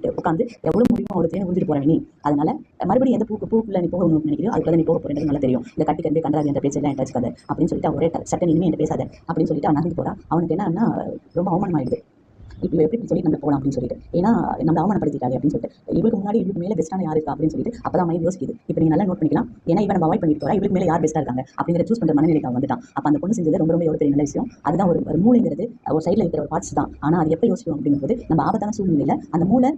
சொல்லிட்டு உட்காந்து எவ்வளோ முடியுமோ அவ்வளோ தேனை உறிஞ்சிட்டு போகிறேன் நீ. அதனால மறுபடியும் எந்த பூக்கு பூக்குள்ள நீ போகணும்னு நினைக்கிறோம் அதுக்குள்ள நீ போக போகிறேன் நல்லா தெரியும். இந்த கட்டி கண்டு கண்டாது என்ற பேச்செல்லாம் என்கிட்ட வச்சுக்காத. அப்படின்னு சொல்லிட்டு அவரே சட்டன் இனிமே என்கிட்ட பேசாத. அப்படின்னு சொல்லிட்டு அவன் நகர்ந்து போறா. அவனுக்கு என்னன்னா ரொம்ப அவமானமாயிடுது. இப்போ எப்படி சொல்லி நம்ம போகலாம் அப்படின்னு சொல்லிட்டு. ஏன்னா நம்ம அவமானப்படுத்திட்டாரு அப்படின்னு சொல்லிட்டு. இவருக்கு முன்னாடி இவருக்கு மேலே பெஸ்ட்டான யார் இருக்கா அப்படின்னு சொல்லிட்டு அப்பதான் மைண்ட் யோசிக்குது. இப்போ நீங்கள் நல்லா நோட் பண்ணிக்கலாம். ஏன்னா இவன் நம்ம அவாய்ட் பண்ணிட்டு போகிறா இவருக்கு மேலே யார் பெஸ்ட்டாக இருக்காங்க? அப்படிங்கிற சூஸ் பண்ணுற மனநிலைக்கு அவன் வந்துட்டான். அப்போ அந்த பொண்ணு செஞ்சது ரொம்ப ரொம்ப ஒரு பெரிய நல்ல விஷயம். அதுதான் ஒரு ஒரு மூளைங்கிறது ஒரு சைடில் இருக்கிற ஒரு பார்ட்ஸ் தான். ஆனால் அது எப்போ யோசிக்கும் அப்படிங்கும்போது நம்ம ஆபத்தான சூழ்நிலையில் அந்த மூளை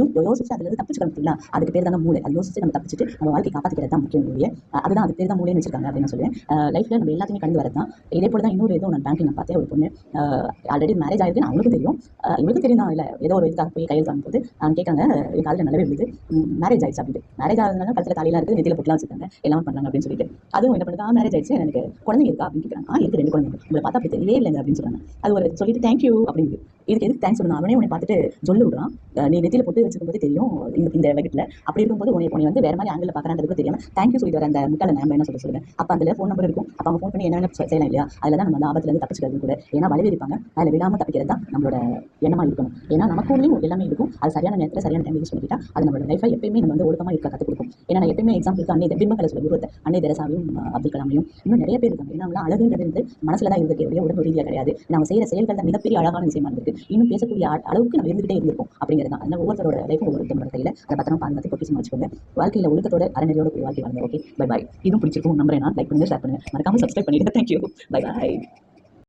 யோ- யோசிச்சு அதில் இருந்து தப்பிச்சுக்கலாம் அதுக்கு பேர் தானே மூளை. அது யோசிச்சு நம்ம தப்பிச்சுட்டு நம்ம வாழ்க்கை காப்பாற்றிக்கிறது தான் முக்கியம் இல்லையே அதுதான் அது பேர் தான் மூளைன்னு வச்சிருக்காங்க அப்படின்னு சொல்லுவேன். லைஃப்ல நம்ம எல்லாத்தையுமே கடந்து வரது தான் இதே போல தான் இன்னொரு ஏதோ நான் பேங்க்கிங் நான் பார்த்தேன். ஒரு பொண்ணு ஆல்ரெடி மேரேஜ் ஆயிருக்கு அவனுக்கு தெரியும். அஹ், தெரியும் தான் இல்லை ஏதோ ஒரு இதுக்காக போய் கையில் வாங்கும்போது அவங்க கேட்காங்க என் காலில் நல்லாவே விழுது. மேரேஜ் ஆயிடுச்சு அப்படின்ட்டு. மேரேஜ் ஆகிறதுனால கழுத்தில் தாலிலாம் இருக்குது நெத்தியில் பொட்டலாம் வச்சிருக்காங்க எல்லாம் பண்ணுறாங்க அப்படின்னு சொல்லிட்டு. அதுவும் என்ன பண்ணுது மேரேஜ் ஆயிடுச்சு எனக்கு குழந்தைங்க இருக்கா அப்படின்னு கேட்குறாங்க ஆ இருக்குது ரெண்டு குழந்தைங்க. உங்களை பார்த்தா அப்படி தெரியவே இல்லைங்க அப்படின்னு சொல்கிறாங்க அது ஒரு சொல்லிட்டு தேங்க்யூ அப்படிங்குது. இதுக்கு எதுக்கு தேங்க்ஸ் சொல்லணும்? அவனே உன்னை பார்த்துட்டு சொல்ல விடுறான் நீ நெத்தியில் போட்டு வச்சிருக்கும் போது தெரியும். இந்த இந்த வகத்தில் அப்படி இருக்கும்போது உன்னை உன்னை வந்து வேற மாதிரி ஆங்கிள் பார்க்குறான்றதுக்கு தெரியாம தேங்க்யூ சொல்லிட்டு வர அந்த முட்டாள நம்ம என்ன சொல்ல சொல்லுவேன் அப்போ அதில் ஃபோன் நம்பர் இருக்கும். அப்போ அவங்க ஃபோன் பண்ணி என்ன செய்யலாம் இல்லையா? அதில் தான் நம்ம அந்த ஆபத்துலேருந்து தப்பிச்சுக்கிறது கூட. ஏன்னா வலி இருப்பாங்க அதில் விடாமல் தப்பிக்கிறது தான் நம்மளோட எண்ணமாக இருக்கணும். ஏன்னா நமக்குள்ளேயும் எல்லாமே இருக்கும். அது சரியான நேரத்தில் சரியான டைம் யூஸ் பண்ணிக்கிட்டா அது நம்மளோட லைஃபை எப்பயுமே நம்ம வந்து ஒழுக்கமாக இருக்க கற்றுக் கொடுக்கும். ஏன்னா நான் எப்பயுமே எக்ஸாம்பிளுக்கு அன்னை பிம்பங்களை சொல்ல குருவத்தை அன்னை தெரசாவையும் அப்துல் கலாமையும் இன்னும் நிறைய பேர் இருக்காங்க. ஏன்னா அவங்களாம் அழகுன்றது வந்து மனசில் தான் இருந்துக்கே உடம்பு ரீதியாக கிடையாது. நம்ம செய்கிற செயல்கள் தான் மிகப்பெரிய அழகான விஷயமா இருக்கு இன்னும் பேசக்கூடிய அளவுக்கு நம்ம இருந்துகிட்டே இருந்திருப்போம் அப்படிங்கிறது தான். ஒவ்வொருத்தரோட லைஃப் ஒவ்வொருத்தரோட கையில் அதை பத்திரம் பாதுகாத்து பொக்கிஷமா வச்சுக்கோங்க. வாழ்க்கையில் ஒழுக்கத்தோட அறநெறியோட கூடிய வாழ்க்கை வாழ்ங்க ஓகே பை பாய் இதுவும் பிடிச்சிருக்கும் நம்புறேன் நான். லைக் பண்ணுங்க ஷேர் பண்ணுங்க. மறக்காம சப்ஸ்கிரைப் பண்ணிடுங்க. Thank you bye bye